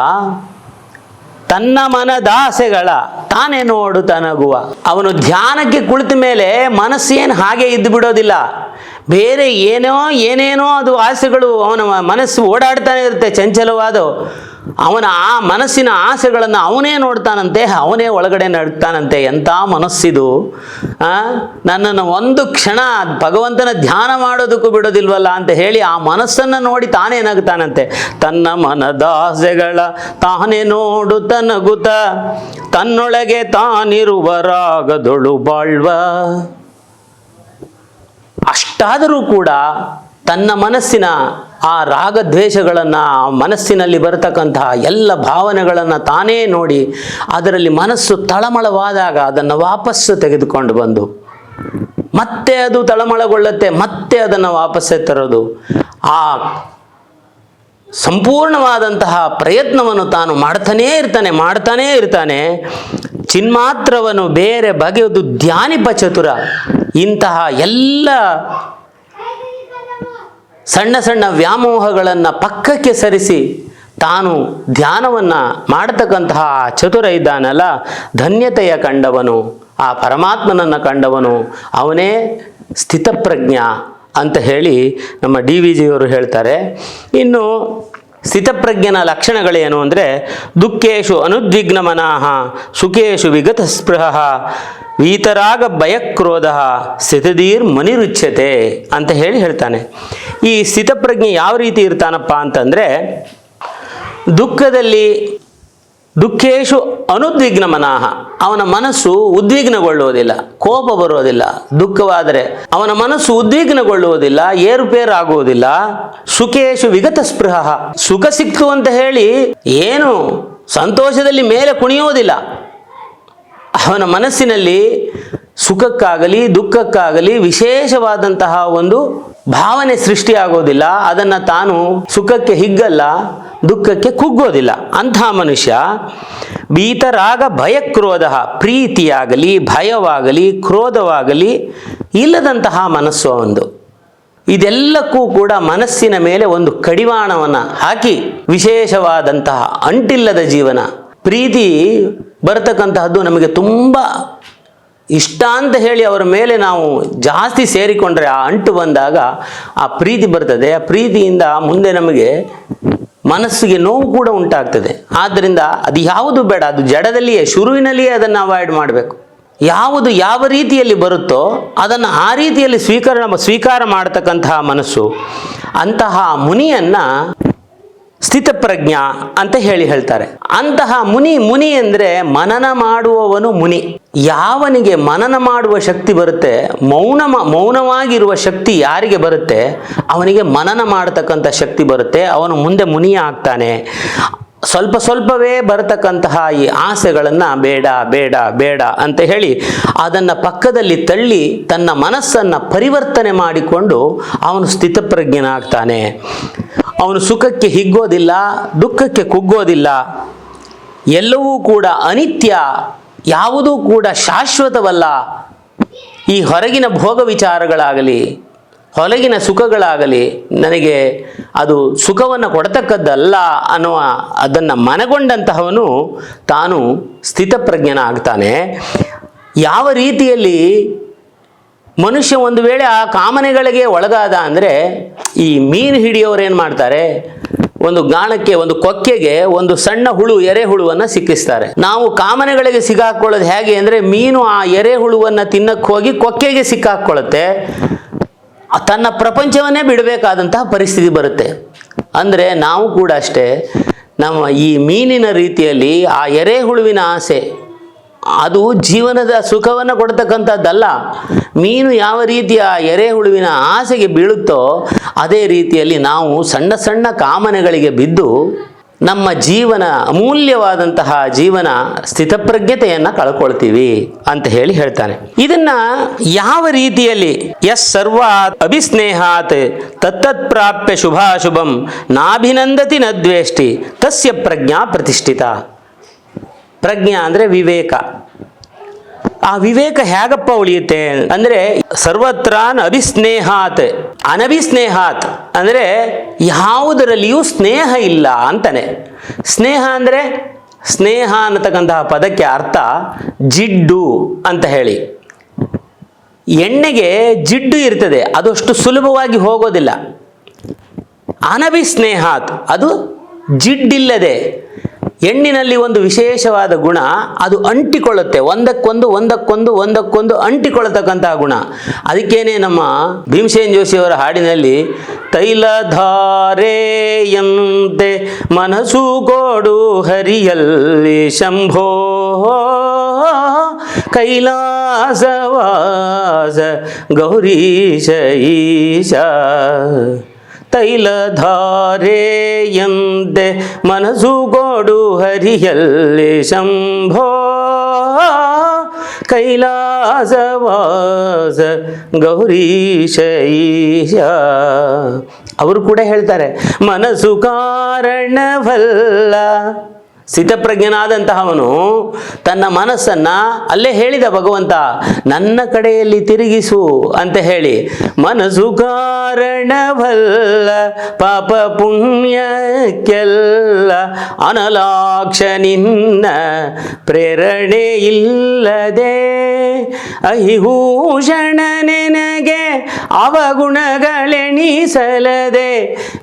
ತನ್ನ ಮನದಾಸೆಗಳ ತಾನೇ ನೋಡು ತನಗುವ. ಅವನು ಧ್ಯಾನಕ್ಕೆ ಕುಳಿತ ಮೇಲೆ ಮನಸ್ಸೇನು ಹಾಗೆ ಇದ್ದು ಬಿಡೋದಿಲ್ಲ. ಬೇರೆ ಏನೋ ಏನೇನೋ ಅದು ಆಸೆಗಳು ಅವನ ಮನಸ್ಸು ಓಡಾಡ್ತಾನೆ ಇರುತ್ತೆ, ಚಂಚಲವಾದವು. ಅವನ ಆ ಮನಸ್ಸಿನ ಆಸೆಗಳನ್ನು ಅವನೇ ನೋಡ್ತಾನಂತೆ, ಅವನೇ ಒಳಗಡೆ ನಡ್ತಾನಂತೆ. ಎಂಥ ಮನಸ್ಸಿದು ನನ್ನನ್ನು ಒಂದು ಕ್ಷಣ ಭಗವಂತನ ಧ್ಯಾನ ಮಾಡೋದಕ್ಕೂ ಬಿಡೋದಿಲ್ವಲ್ಲ ಅಂತ ಹೇಳಿ ಆ ಮನಸ್ಸನ್ನು ನೋಡಿ ತಾನೇ ನಗ್ತಾನಂತೆ. ತನ್ನ ಮನದಾಸೆಗಳ ತಾನೇ ನೋಡು ತನಗುತ, ತನ್ನೊಳಗೆ ತಾನಿರುವ ರಾಗದೊಳು ಬಾಳ್ವ. ಅಷ್ಟಾದರೂ ಕೂಡ ತನ್ನ ಮನಸ್ಸಿನ ಆ ರಾಗದ್ವೇಷಗಳನ್ನು ಮನಸ್ಸಿನಲ್ಲಿ ಬರತಕ್ಕಂತಹ ಎಲ್ಲ ಭಾವನೆಗಳನ್ನು ತಾನೇ ನೋಡಿ ಅದರಲ್ಲಿ ಮನಸ್ಸು ತಳಮಳವಾದಾಗ ಅದನ್ನು ವಾಪಸ್ಸು ತೆಗೆದುಕೊಂಡು ಬಂದು ಮತ್ತೆ ಅದು ತಳಮಳಗೊಳ್ಳುತ್ತೆ, ಮತ್ತೆ ಅದನ್ನು ವಾಪಸ್ಸೆ ತರೋದು ಆ ಸಂಪೂರ್ಣವಾದಂತಹ ಪ್ರಯತ್ನವನ್ನು ತಾನು ಮಾಡ್ತಾನೇ ಇರ್ತಾನೆ ಮಾಡ್ತಾನೇ ಇರ್ತಾನೆ. ಚಿನ್ಮಾತ್ರವನ್ನು ಬೇರೆ ಬಗೆಯದು ಧ್ಯಾನಿಪ ಚತುರ ಇಂತಹ ಎಲ್ಲ ಸಣ್ಣ ಸಣ್ಣ ವ್ಯಾಮೋಹಗಳನ್ನು ಪಕ್ಕಕ್ಕೆ ಸರಿಸಿ ತಾನು ಧ್ಯಾನವನ್ನು ಮಾಡತಕ್ಕಂತಹ ಚತುರ ಇದ್ದಾನಲ್ಲ ಧನ್ಯತೆಯ ಕಂಡವನು, ಆ ಪರಮಾತ್ಮನನ್ನು ಕಂಡವನು, ಅವನೇ ಸ್ಥಿತಪ್ರಜ್ಞ ಅಂತ ಹೇಳಿ ನಮ್ಮ ಡಿ ವಿ ಜಿಯವರು ಹೇಳ್ತಾರೆ. ಇನ್ನು ಸ್ಥಿತಪ್ರಜ್ಞನ ಲಕ್ಷಣಗಳೇನು ಅಂದರೆ, ದುಃಖೇಶು ಅನುದ್ವಿಗ್ನ ಮನಃ ಸುಖೇಶು ವಿಗತ ಸ್ಪೃಹ ವೀತರಾಗ ಭಯಕ್ರೋಧ ಸ್ಥಿತದೀರ್ ಮನಿರುಚ್ಛತೆ ಅಂತ ಹೇಳಿ ಹೇಳ್ತಾನೆ. ಈ ಸ್ಥಿತಪ್ರಜ್ಞೆ ಯಾವ ರೀತಿ ಇರ್ತಾನಪ್ಪ ಅಂತಂದರೆ, ದುಃಖದಲ್ಲಿ ದುಃಖೇಶು ಅನುದ್ವಿಗ್ನ ಮನಃ ಅವನ ಮನಸ್ಸು ಉದ್ವಿಗ್ನಗೊಳ್ಳುವುದಿಲ್ಲ, ಕೋಪ ಬರುವುದಿಲ್ಲ, ದುಃಖವಾದರೆ ಅವನ ಮನಸ್ಸು ಉದ್ವಿಗ್ನಗೊಳ್ಳುವುದಿಲ್ಲ, ಏರುಪೇರಾಗುವುದಿಲ್ಲ, ಸುಖೇಶು ವಿಗತ ಸ್ಪೃಹ ಸುಖ ಸಿಕ್ತು ಅಂತ ಹೇಳಿ ಏನು ಸಂತೋಷದಲ್ಲಿ ಮೇಲೆ ಕುಣಿಯೋದಿಲ್ಲ ಅವನ ಮನಸ್ಸಿನಲ್ಲಿ ಸುಖಕ್ಕಾಗಲಿ, ದುಃಖಕ್ಕಾಗಲಿ ವಿಶೇಷವಾದಂತಹ ಒಂದು ಭಾವನೆ ಸೃಷ್ಟಿಯಾಗೋದಿಲ್ಲ. ಅದನ್ನು ತಾನು ಸುಖಕ್ಕೆ ಹಿಗ್ಗಲ್ಲ, ದುಃಖಕ್ಕೆ ಕುಗ್ಗೋದಿಲ್ಲ. ಅಂತಹ ಮನುಷ್ಯ ಭೀತರಾಗ ಭಯಕ್ರೋಧ, ಪ್ರೀತಿಯಾಗಲಿ, ಭಯವಾಗಲಿ, ಕ್ರೋಧವಾಗಲಿ ಇಲ್ಲದಂತಹ ಮನಸ್ಸು ಒಂದು ಇದೆಲ್ಲಕ್ಕೂ ಕೂಡ ಮನಸ್ಸಿನ ಮೇಲೆ ಒಂದು ಕಡಿವಾಣವನ್ನು ಹಾಕಿ ವಿಶೇಷವಾದಂತಹ ಅಂಟಿಲ್ಲದ ಜೀವನ. ಪ್ರೀತಿ ಬರತಕ್ಕಂತಹದ್ದು ನಮಗೆ ತುಂಬ ಇಷ್ಟ ಅಂತ ಹೇಳಿ ಅವರ ಮೇಲೆ ನಾವು ಜಾಸ್ತಿ ಸೇರಿಕೊಂಡ್ರೆ ಆ ಅಂಟು ಬಂದಾಗ ಆ ಪ್ರೀತಿ ಬರ್ತದೆ. ಆ ಪ್ರೀತಿಯಿಂದ ಮುಂದೆ ನಮಗೆ ಮನಸ್ಸಿಗೆ ನೋವು ಕೂಡ ಉಂಟಾಗ್ತದೆ. ಆದ್ದರಿಂದ ಅದು ಯಾವುದು ಬೇಡ, ಅದು ಜಡದಲ್ಲಿಯೇ, ಶುರುವಿನಲ್ಲಿಯೇ ಅದನ್ನು ಅವಾಯ್ಡ್ ಮಾಡಬೇಕು. ಯಾವುದು ಯಾವ ರೀತಿಯಲ್ಲಿ ಬರುತ್ತೋ ಅದನ್ನು ಆ ರೀತಿಯಲ್ಲಿ ಸ್ವೀಕರಣ, ಸ್ವೀಕಾರ ಮಾಡತಕ್ಕಂತಹ ಮನಸ್ಸು ಅಂತಹ ಮುನಿಯನ್ನು ಸ್ಥಿತಪ್ರಜ್ಞ ಅಂತ ಹೇಳಿ ಹೇಳ್ತಾರೆ. ಅಂತಹ ಮುನಿ ಮುನಿ ಅಂದರೆ ಮನನ ಮಾಡುವವನು ಮುನಿ. ಯಾವನಿಗೆ ಮನನ ಮಾಡುವ ಶಕ್ತಿ ಬರುತ್ತೆ ಮೌನ ಮೌನವಾಗಿರುವ ಶಕ್ತಿ ಯಾರಿಗೆ ಬರುತ್ತೆ, ಅವನಿಗೆ ಮನನ ಮಾಡತಕ್ಕಂಥ ಶಕ್ತಿ ಬರುತ್ತೆ, ಅವನು ಮುಂದೆ ಮುನಿಯ ಆಗ್ತಾನೆ ಸ್ವಲ್ಪ ಸ್ವಲ್ಪವೇ ಬರತಕ್ಕಂತಹ ಈ ಆಸೆಗಳನ್ನು ಬೇಡ ಬೇಡ ಬೇಡ ಅಂತ ಹೇಳಿ ಅದನ್ನು ಪಕ್ಕದಲ್ಲಿ ತಳ್ಳಿ ತನ್ನ ಮನಸ್ಸನ್ನು ಪರಿವರ್ತನೆ ಮಾಡಿಕೊಂಡು ಅವನು ಸ್ಥಿತಪ್ರಜ್ಞನಾಗ್ತಾನೆ. ಅವನು ಸುಖಕ್ಕೆ ಹಿಗ್ಗೋದಿಲ್ಲ, ದುಃಖಕ್ಕೆ ಕುಗ್ಗೋದಿಲ್ಲ. ಎಲ್ಲವೂ ಕೂಡ ಅನಿತ್ಯ, ಯಾವುದೂ ಕೂಡ ಶಾಶ್ವತವಲ್ಲ. ಈ ಹೊರಗಿನ ಭೋಗ ವಿಚಾರಗಳಾಗಲಿ ಹೊಲಗಿನ ಸುಖಗಳಾಗಲಿ ನನಗೆ ಅದು ಸುಖವನ್ನು ಕೊಡತಕ್ಕದ್ದಲ್ಲ ಅನ್ನುವ ಅದನ್ನು ಮನಗೊಂಡಂತಹವನು ತಾನು ಸ್ಥಿತಪ್ರಜ್ಞನ ಆಗ್ತಾನೆ ಯಾವ ರೀತಿಯಲ್ಲಿ ಮನುಷ್ಯ ಒಂದು ವೇಳೆ ಆ ಕಾಮನೆಗಳಿಗೆ ಒಳಗಾದ ಅಂದರೆ ಈ ಮೀನು ಹಿಡಿಯೋರು ಏನು ಮಾಡ್ತಾರೆ? ಒಂದು ಗಾಣಕ್ಕೆ, ಒಂದು ಕೊಕ್ಕೆಗೆ ಒಂದು ಸಣ್ಣ ಹುಳು ಎರೆಹುಳುವನ್ನು ಸಿಕ್ಕಿಸ್ತಾರೆ. ನಾವು ಕಾಮನೆಗಳಿಗೆ ಸಿಕ್ಕಾಕೊಳ್ಳೋದು ಹೇಗೆ ಅಂದರೆ ಮೀನು ಆ ಎರೆಹುಳುವನ್ನು ತಿನ್ನಕ್ಕೆ ಹೋಗಿ ಕೊಕ್ಕೆಗೆ ಸಿಕ್ಕಾಕೊಳ್ಳುತ್ತೆ. ತನ್ನ ಪ್ರಪಂಚವನ್ನೇ ಬಿಡಬೇಕಾದಂತಹ ಪರಿಸ್ಥಿತಿ ಬರುತ್ತೆ. ಅಂದರೆ ನಾವು ಕೂಡ ಅಷ್ಟೇ, ನಮ್ಮ ಈ ಮೀನಿನ ರೀತಿಯಲ್ಲಿ ಆ ಎರೆಹುಳುವಿನ ಆಸೆ, ಅದು ಜೀವನದ ಸುಖವನ್ನು ಕೊಡ್ತಕ್ಕಂಥದ್ದಲ್ಲ. ಮೀನು ಯಾವ ರೀತಿಯ ಎರೆಹುಳುವಿನ ಆಸೆಗೆ ಬೀಳುತ್ತೋ, ಅದೇ ರೀತಿಯಲ್ಲಿ ನಾವು ಸಣ್ಣ ಸಣ್ಣ ಕಾಮನೆಗಳಿಗೆ ಬಿದ್ದು ನಮ್ಮ ಜೀವನ, ಅಮೂಲ್ಯವಾದಂತಹ ಜೀವನ ಸ್ಥಿತಪ್ರಜ್ಞತೆಯನ್ನು ಕಳ್ಕೊಳ್ತೀವಿ ಅಂತ ಹೇಳಿ ಹೇಳ್ತಾನೆ. ಇದನ್ನ ಯಾವ ರೀತಿಯಲ್ಲಿ ಎಸ್ ಸರ್ವ ಅಭಿಸ್ನೇಹಾತ್ ತತ್ತತ್ ಪ್ರಾಪ್ಯ ಶುಭಾಶುಭಂ ನಾಭಿನಂದತಿ ನ ದ್ವೇಷ್ಟಿ ತಸ್ಯ ಪ್ರಜ್ಞಾ ಪ್ರತಿಷ್ಠಿತ. ಪ್ರಜ್ಞಾ ಅಂದರೆ ವಿವೇಕ. ಆ ವಿವೇಕ ಹೇಗಪ್ಪ ಉಳಿಯುತ್ತೆ ಅಂದ್ರೆ ಸರ್ವತ್ರ ಅಭಿಸ್ನೇಹಾತ್, ಅನಭಿಸ್ನೇಹಾತ್. ಅಂದ್ರೆ ಯಾವುದರಲ್ಲಿಯೂ ಸ್ನೇಹ ಇಲ್ಲ ಅಂತಾನೆ. ಸ್ನೇಹ ಅಂದ್ರೆ ಸ್ನೇಹ ಅನ್ನತಕ್ಕಂತಹ ಪದಕ್ಕೆ ಅರ್ಥ ಜಿಡ್ಡು ಅಂತ ಹೇಳಿ. ಎಣ್ಣೆಗೆ ಜಿಡ್ಡು ಇರ್ತದೆ ಅದಷ್ಟು ಸುಲಭವಾಗಿ ಹೋಗೋದಿಲ್ಲ. ಅನಭಿಸ್ನೇಹಾತ್, ಅದು ಜಿಡ್ಡಿಲ್ಲದೆ. ಹೆಣ್ಣಿನಲ್ಲಿ ಒಂದು ವಿಶೇಷವಾದ ಗುಣ, ಅದು ಅಂಟಿಕೊಳ್ಳುತ್ತೆ. ಒಂದಕ್ಕೊಂದು ಒಂದಕ್ಕೊಂದು ಒಂದಕ್ಕೊಂದು ಅಂಟಿಕೊಳ್ಳತಕ್ಕಂತಹ ಗುಣ. ಅದಕ್ಕೇನೆ ನಮ್ಮ ಭೀಮಸೇನ್ ಜೋಶಿಯವರ ಹಾಡಿನಲ್ಲಿ, ತೈಲಧಾರೆಯಂತೆ ಮನಸ್ಸು ಕೊಡು ಹರಿಯಲ್ಲಿ ಶಂಭೋ, ಕೈಲಾಸವಾಸ ಗೌರೀಶ ಈಶ. ತೈಲಧಾರೆಯಂತೆ ಮನಸ್ಸು ಗೋಡು ಹರಿಯಲ್ಲಿ ಶಂಭೋ. ಕೈಲಾಸವಾಸ ಗೌರೀಶೈಷ ಅವರು ಕೂಡ ಹೇಳ್ತಾರೆ ಮನಸ್ಸು ಕಾರಣವಲ್ಲ. ಸ್ಥಿತಪ್ರಜ್ಞನಾದಂತಹವನು ತನ್ನ ಮನಸ್ಸನ್ನ ಅಲ್ಲೇ ಹೇಳಿದ ಭಗವಂತ, ನನ್ನ ಕಡೆಯಲ್ಲಿ ತಿರುಗಿಸು ಅಂತ ಹೇಳಿ, ಮನಸ್ಸು ಕಾರಣವಲ್ಲ, ಪಾಪ ಪುಣ್ಯಕ್ಕೆಲ್ಲ ಅನಲಾಕ್ಷ ನಿನ್ನ ಪ್ರೇರಣೆ ಇಲ್ಲದೆ, ಅಹಿಭೂಷಣ ನೆನಗೆ ಅವಗುಣಗಳೆಣಿಸಲದೆ,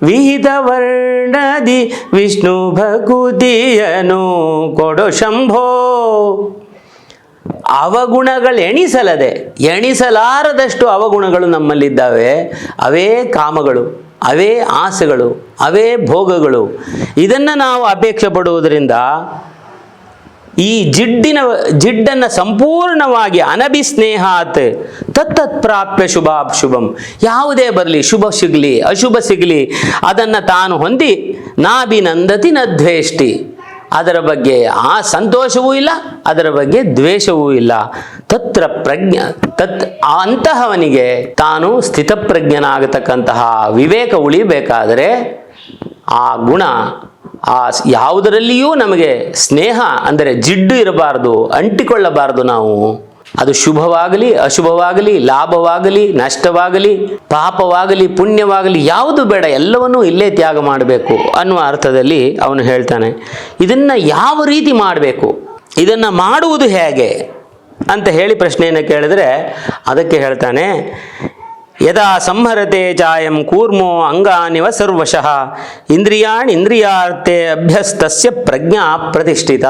ವಿಹಿತ ವರ್ಣದಿ ವಿಷ್ಣು ಭಕುತಿಯನು ಕೊಡು ಶಂಭೋ. ಅವಗುಣಗಳು ಎಣಿಸಲದೆ ಎಣಿಸಲಾರದಷ್ಟು ಅವಗುಣಗಳು ನಮ್ಮಲ್ಲಿದ್ದಾವೆ. ಅವೇ ಕಾಮಗಳು, ಅವೇ ಆಸೆಗಳು, ಅವೇ ಭೋಗಗಳು. ಇದನ್ನು ನಾವು ಅಪೇಕ್ಷೆ ಪಡುವುದರಿಂದ ಈ ಜಿಡ್ಡಿನ, ಜಿಡ್ಡನ್ನು ಸಂಪೂರ್ಣವಾಗಿ ಅನಭಿಸ್ನೇಹಾತ್ ತತ್ತತ್ ಪ್ರಾಪ್ಯ ಶುಭಾಶುಭಂ ಯಾವುದೇ ಬರಲಿ, ಶುಭ ಸಿಗಲಿ, ಅಶುಭ ಸಿಗಲಿ, ಅದನ್ನು ತಾನು ಹೊಂದಿ ನಾಭಿನಂದತಿ ನದ್ವೇಷ್ಟಿ. ದ್ವೇಷ್ಟಿ ಅದರ ಬಗ್ಗೆ ಆ ಸಂತೋಷವೂ ಇಲ್ಲ, ಅದರ ಬಗ್ಗೆ ದ್ವೇಷವೂ ಇಲ್ಲ. ತತ್ರ ಪ್ರಜ್ಞ, ತತ್ ಅಂತಹವನಿಗೆ ತಾನು ಸ್ಥಿತಪ್ರಜ್ಞನಾಗತಕ್ಕಂತಹ ವಿವೇಕ ಉಳಿಬೇಕಾದರೆ ಆ ಗುಣ, ಆ ಯಾವುದರಲ್ಲಿಯೂ ನಮಗೆ ಸ್ನೇಹ ಅಂದರೆ ಜಿಡ್ಡು ಇರಬಾರದು, ಅಂಟಿಕೊಳ್ಳಬಾರದು ನಾವು. ಅದು ಶುಭವಾಗಲಿ, ಅಶುಭವಾಗಲಿ, ಲಾಭವಾಗಲಿ, ನಷ್ಟವಾಗಲಿ, ಪಾಪವಾಗಲಿ, ಪುಣ್ಯವಾಗಲಿ, ಯಾವುದು ಬೇಡ, ಎಲ್ಲವನ್ನೂ ಇಲ್ಲೇ ತ್ಯಾಗ ಮಾಡಬೇಕು ಅನ್ನುವ ಅರ್ಥದಲ್ಲಿ ಅವನು ಹೇಳ್ತಾನೆ. ಇದನ್ನು ಯಾವ ರೀತಿ ಮಾಡಬೇಕು? ಇದನ್ನು ಮಾಡುವುದು ಹೇಗೆ? ಅಂತ ಹೇಳಿ ಪ್ರಶ್ನೆಯನ್ನು ಕೇಳಿದ್ರೆ ಅದಕ್ಕೆ ಹೇಳ್ತಾನೆ, ಯದಾ ಸಂಹರತೆ ಚಾಯಂ ಕೂರ್ಮೋ ಅಂಗಾನಿವ ಸರ್ವಶಃ, ಇಂದ್ರಿಯಾಣ್ ಇಂದ್ರಿಯಾರ್ಥೆ ಅಭ್ಯಸ್ತಸ್ಯ ಪ್ರಜ್ಞಾ ಪ್ರತಿಷ್ಠಿತ.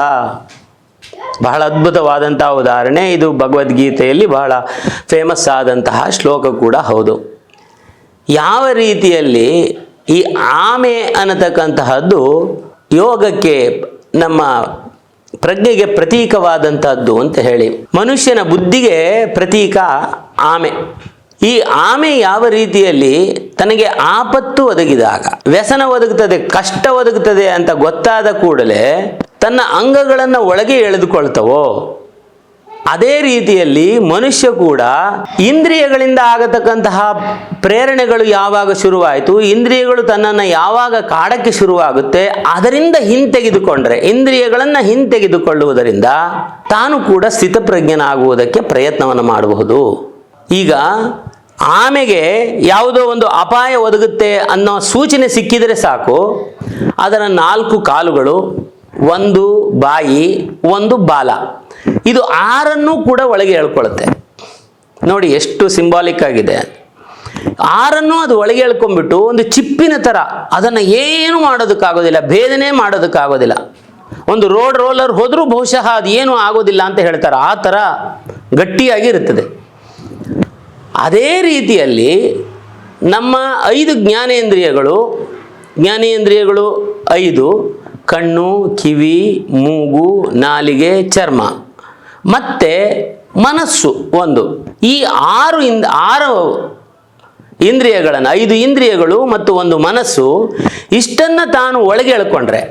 ಬಹಳ ಅದ್ಭುತವಾದಂತಹ ಉದಾಹರಣೆ. ಇದು ಭಗವದ್ಗೀತೆಯಲ್ಲಿ ಬಹಳ ಫೇಮಸ್ ಆದಂತಹ ಶ್ಲೋಕ ಕೂಡ ಹೌದು. ಯಾವ ರೀತಿಯಲ್ಲಿ ಈ ಆಮೆ ಅನ್ನತಕ್ಕಂತಹದ್ದು ಯೋಗಕ್ಕೆ ನಮ್ಮ ಪ್ರಜ್ಞೆಗೆ ಪ್ರತೀಕವಾದಂತಹದ್ದು ಅಂತ ಹೇಳಿ. ಮನುಷ್ಯನ ಬುದ್ಧಿಗೆ ಪ್ರತೀಕ ಆಮೆ. ಈ ಆಮೆ ಯಾವ ರೀತಿಯಲ್ಲಿ ತನಗೆ ಆಪತ್ತು ಒದಗಿದಾಗ, ವ್ಯಸನ ಒದಗುತ್ತದೆ, ಕಷ್ಟ ಒದಗುತ್ತದೆ ಅಂತ ಗೊತ್ತಾದ ಕೂಡಲೇ ತನ್ನ ಅಂಗಗಳನ್ನು ಒಳಗೆ ಎಳೆದುಕೊಳ್ತವೋ, ಅದೇ ರೀತಿಯಲ್ಲಿ ಮನುಷ್ಯ ಕೂಡ ಇಂದ್ರಿಯಗಳಿಂದ ಆಗತಕ್ಕಂತಹ ಪ್ರೇರಣೆಗಳು ಯಾವಾಗ ಶುರುವಾಯಿತು, ಇಂದ್ರಿಯಗಳು ತನ್ನನ್ನು ಯಾವಾಗ ಕಾಡಕ್ಕೆ ಶುರುವಾಗುತ್ತೆ, ಅದರಿಂದ ಹಿಂತೆಗೆದುಕೊಂಡ್ರೆ, ಇಂದ್ರಿಯಗಳನ್ನು ಹಿಂತೆಗೆದುಕೊಳ್ಳುವುದರಿಂದ ತಾನು ಕೂಡ ಸ್ಥಿತಪ್ರಜ್ಞನಾಗುವುದಕ್ಕೆ ಪ್ರಯತ್ನವನ್ನು ಮಾಡಬಹುದು. ಈಗ ಆಮೆಗೆ ಯಾವುದೋ ಒಂದು ಅಪಾಯ ಒದಗುತ್ತೆ ಅನ್ನೋ ಸೂಚನೆ ಸಿಕ್ಕಿದರೆ ಸಾಕು, ಅದರ ನಾಲ್ಕು ಕಾಲುಗಳು ಒಂದು ಬಾಯಿ, ಒಂದು ಬಾಲ. ಇದು ಆರನ್ನು ಕೂಡ ಒಳಗೆ ಹೇಳ್ಕೊಳ್ಳುತ್ತೆ ನೋಡಿ ಎಷ್ಟು ಸಿಂಬಾಲಿಕ್ ಆಗಿದೆ. ಆರನ್ನು ಅದು ಒಳಗೆ ಎಳ್ಕೊಂಡ್ಬಿಟ್ಟು ಒಂದು ಚಿಪ್ಪಿನ ಥರ ಅದನ್ನು ಏನು ಮಾಡೋದಕ್ಕಾಗೋದಿಲ್ಲ, ಭೇದನೆ ಮಾಡೋದಕ್ಕಾಗೋದಿಲ್ಲ. ಒಂದು ರೋಡ್ ರೋಲರ್ ಹೋದರೂ ಬಹುಶಃ ಅದು ಏನು ಆಗೋದಿಲ್ಲ ಅಂತ ಹೇಳ್ತಾರೆ. ಆ ಥರ ಗಟ್ಟಿಯಾಗಿ ಇರುತ್ತದೆ. ಅದೇ ರೀತಿಯಲ್ಲಿ ನಮ್ಮ ಐದು ಜ್ಞಾನೇಂದ್ರಿಯಗಳು ಜ್ಞಾನೇಂದ್ರಿಯಗಳು ಐದು ಕಣ್ಣು, ಕಿವಿ, ಮೂಗು, ನಾಲಿಗೆ, ಚರ್ಮ. ಮತ್ತು ಮನಸ್ಸು ಒಂದು. ಈ ಆರು ಇಂದ, ಆರು ಇಂದ್ರಿಯಗಳನ್ನು, ಐದು ಇಂದ್ರಿಯಗಳು ಮತ್ತು ಒಂದು ಮನಸ್ಸು, ಇಷ್ಟನ್ನು ತಾನು ಒಳಗೆ ಎಳ್ಕೊಂಡ್ರೆ,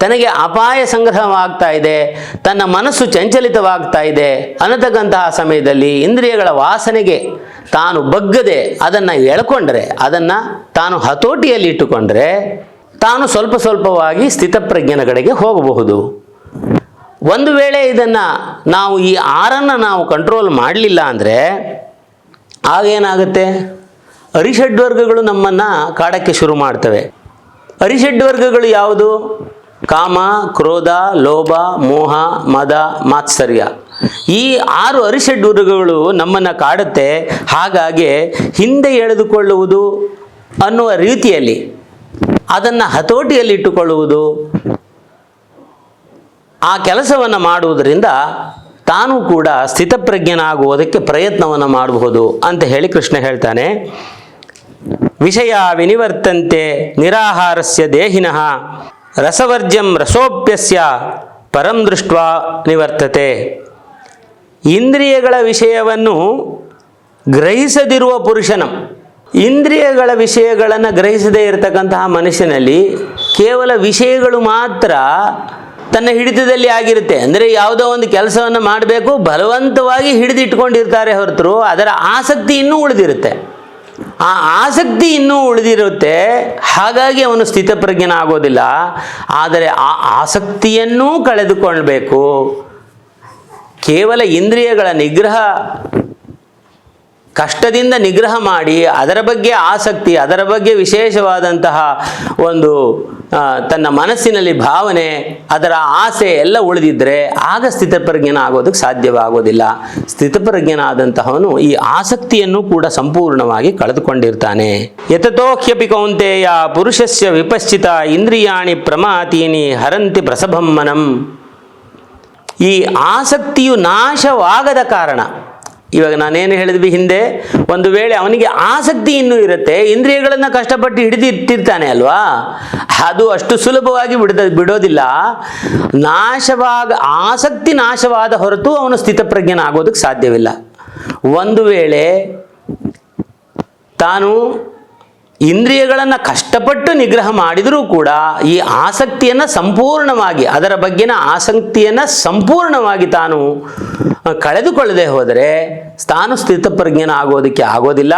ತನಗೆ ಅಪಾಯ ಸಂಗ್ರಹವಾಗ್ತಾ ಇದೆ, ತನ್ನ ಮನಸ್ಸು ಚಂಚಲಿತವಾಗ್ತಾ ಇದೆ, ಅನ್ನತಕ್ಕಂತಹ ಸಮಯದಲ್ಲಿ ಇಂದ್ರಿಯಗಳ ವಾಸನೆಗೆ ತಾನು ಬಗ್ಗದೆ ಅದನ್ನು ಎಳ್ಕೊಂಡ್ರೆ, ಅದನ್ನು ತಾನು ಹತೋಟಿಯಲ್ಲಿ ಇಟ್ಟುಕೊಂಡ್ರೆ ತಾನು ಸ್ವಲ್ಪ ಸ್ವಲ್ಪವಾಗಿ ಸ್ಥಿತಪ್ರಜ್ಞನ ಕಡೆಗೆ ಹೋಗಬಹುದು. ಒಂದು ವೇಳೆ ಇದನ್ನು ನಾವು ಈ ಆರನ್ನು ನಾವು ಕಂಟ್ರೋಲ್ ಮಾಡಲಿಲ್ಲ ಅಂದರೆ ಆಗೇನಾಗುತ್ತೆ ಅರಿಷಡ್ವರ್ಗಗಳು ನಮ್ಮನ್ನು ಕಾಡಕ್ಕೆ ಶುರು ಮಾಡ್ತವೆ. ಅರಿಷಡ್ವರ್ಗಗಳು ಯಾವುದು? ಕಾಮ, ಕ್ರೋಧ, ಲೋಭ, ಮೋಹ, ಮದ, ಮಾತ್ಸರ್ಯ. ಈ ಆರು ಅರಿಷಡ್ವರ್ಗಗಳು ನಮ್ಮನ್ನು ಕಾಡುತ್ತೆ. ಹಾಗಾಗಿ ಹಿಂದೆ ಎಳೆದುಕೊಳ್ಳುವುದು ಅನ್ನುವ ರೀತಿಯಲ್ಲಿ ಅದನ್ನು ಹತೋಟಿಯಲ್ಲಿ ಇಟ್ಟುಕೊಳ್ಳುವುದು. ಆ ಕೆಲಸವನ್ನು ಮಾಡುವುದರಿಂದ ತಾನು ಕೂಡ ಸ್ಥಿತಪ್ರಜ್ಞನಾಗುವುದಕ್ಕೆ ಪ್ರಯತ್ನವನ್ನು ಮಾಡಬಹುದು ಅಂತ ಹೇಳಿ ಕೃಷ್ಣ ಹೇಳ್ತಾನೆ. ವಿಷಯ ವಿನಿವರ್ತಂತೆ ನಿರಾಹಾರಸ್ಯ ದೇಹಿನಃ ರಸವರ್ಜ್ಯಂ ರಸೋಪ್ಯಸ್ಯ ಪರಂ ದೃಷ್ಟ ನಿವರ್ತತೆ. ಇಂದ್ರಿಯಗಳ ವಿಷಯವನ್ನು ಗ್ರಹಿಸದಿರುವ ಪುರುಷನ. ಇಂದ್ರಿಯಗಳ ವಿಷಯಗಳನ್ನು ಗ್ರಹಿಸದೇ ಇರತಕ್ಕಂತಹ ಮನುಷ್ಯನಲ್ಲಿ ಕೇವಲ ವಿಷಯಗಳು ಮಾತ್ರ ತನ್ನ ಹಿಡಿತದಲ್ಲಿ ಆಗಿರುತ್ತೆ. ಅಂದರೆ ಯಾವುದೋ ಒಂದು ಕೆಲಸವನ್ನು ಮಾಡಬೇಕು, ಬಲವಂತವಾಗಿ ಹಿಡಿದಿಟ್ಕೊಂಡಿರ್ತಾರೆ ಹೊರತರು ಅದರ ಆಸಕ್ತಿ ಇನ್ನೂ ಉಳಿದಿರುತ್ತೆ. ಆ ಆಸಕ್ತಿ ಇನ್ನೂ ಉಳಿದಿರುತ್ತೆ. ಹಾಗಾಗಿ ಅವನು ಸ್ಥಿತಪ್ರಜ್ಞನ ಆಗೋದಿಲ್ಲ ಆದರೆ ಆ ಆಸಕ್ತಿಯನ್ನೂ ಕಳೆದುಕೊಳ್ಬೇಕು. ಕೇವಲ ಇಂದ್ರಿಯಗಳ ನಿಗ್ರಹ ಕಷ್ಟದಿಂದ ನಿಗ್ರಹ ಮಾಡಿ ಅದರ ಬಗ್ಗೆ ಆಸಕ್ತಿ, ಅದರ ಬಗ್ಗೆ ವಿಶೇಷವಾದಂತಹ ಒಂದು ತನ್ನ ಮನಸ್ಸಿನಲ್ಲಿ ಭಾವನೆ, ಅದರ ಆಸೆ ಎಲ್ಲ ಉಳಿದಿದ್ದರೆ ಆಗ ಸ್ಥಿತಪ್ರಜ್ಞನ ಆಗೋದಕ್ಕೆ ಸಾಧ್ಯವಾಗೋದಿಲ್ಲ. ಸ್ಥಿತಪ್ರಜ್ಞನಾದಂತಹವನು ಈ ಆಸಕ್ತಿಯನ್ನು ಕೂಡ ಸಂಪೂರ್ಣವಾಗಿ ಕಳೆದುಕೊಂಡಿರ್ತಾನೆ. ಯತಥೋಹ್ಯಪಿ ಕೌಂತೆಯ ಪುರುಷಸ್ಯ ವಿಪಶ್ಚಿತ ಇಂದ್ರಿಯಾಣಿ ಪ್ರಮಾತೀನಿ ಹರಂತಿ ಪ್ರಸಭಮ್ಮನಂ ಈ ಆಸಕ್ತಿಯು ನಾಶವಾಗದ ಕಾರಣ ಇವಾಗ ನಾನೇನು ಹೇಳಿದ್ವಿ ಹಿಂದೆ, ಒಂದು ವೇಳೆ ಅವನಿಗೆ ಆಸಕ್ತಿ ಇನ್ನೂ ಇರುತ್ತೆ, ಇಂದ್ರಿಯಗಳನ್ನು ಕಷ್ಟಪಟ್ಟು ಹಿಡಿದಿಟ್ಟಿರ್ತಾನೆ ಅಲ್ವಾ? ಅದು ಅಷ್ಟು ಸುಲಭವಾಗಿ ಬಿಡದ, ಬಿಡೋದಿಲ್ಲ. ನಾಶವಾಗ, ಆಸಕ್ತಿ ನಾಶವಾದ ಹೊರತು ಅವನು ಸ್ಥಿತಪ್ರಜ್ಞನಾಗೋದಕ್ಕೆ ಸಾಧ್ಯವಿಲ್ಲ. ಒಂದು ವೇಳೆ ತಾನು ಇಂದ್ರಿಯಗಳನ್ನು ಕಷ್ಟಪಟ್ಟು ನಿಗ್ರಹ ಮಾಡಿದರೂ ಕೂಡ ಈ ಆಸಕ್ತಿಯನ್ನು ಸಂಪೂರ್ಣವಾಗಿ, ಅದರ ಬಗ್ಗೆನ ಆಸಕ್ತಿಯನ್ನು ಸಂಪೂರ್ಣವಾಗಿ ತಾನು ಕಳೆದುಕೊಳ್ಳದೆ ಹೋದರೆ ತಾನು ಸ್ಥಿತಪ್ರಜ್ಞನ ಆಗೋದಕ್ಕೆ ಆಗೋದಿಲ್ಲ.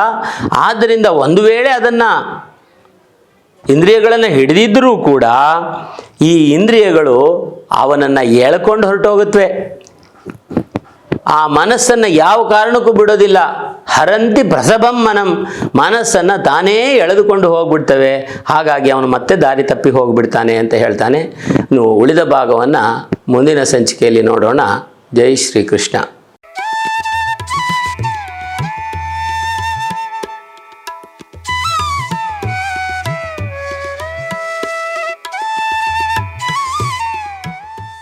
ಆದ್ದರಿಂದ ಒಂದು ವೇಳೆ ಅದನ್ನು ಇಂದ್ರಿಯಗಳನ್ನು ಹಿಡಿದಿದ್ದರೂ ಕೂಡ ಈ ಇಂದ್ರಿಯಗಳು ಅವನನ್ನು ಎಳ್ಕೊಂಡು ಹೊರಟೋಗುತ್ತವೆ ಆ ಮನಸ್ಸನ್ನು ಯಾವ ಕಾರಣಕ್ಕೂ ಬಿಡೋದಿಲ್ಲ. ಹರಂತಿ ಪ್ರಸಭಂ ಮನಂ ಮನಸ್ಸನ್ನು ತಾನೇ ಎಳೆದುಕೊಂಡು ಹೋಗ್ಬಿಡ್ತವೆ. ಹಾಗಾಗಿ ಅವನು ಮತ್ತೆ ದಾರಿ ತಪ್ಪಿ ಹೋಗ್ಬಿಡ್ತಾನೆ ಅಂತ ಹೇಳ್ತಾನೆ. ನೀವು ಉಳಿದ ಭಾಗವನ್ನು ಮುಂದಿನ ಸಂಚಿಕೆಯಲ್ಲಿ ನೋಡೋಣ. ಜೈ ಶ್ರೀಕೃಷ್ಣ.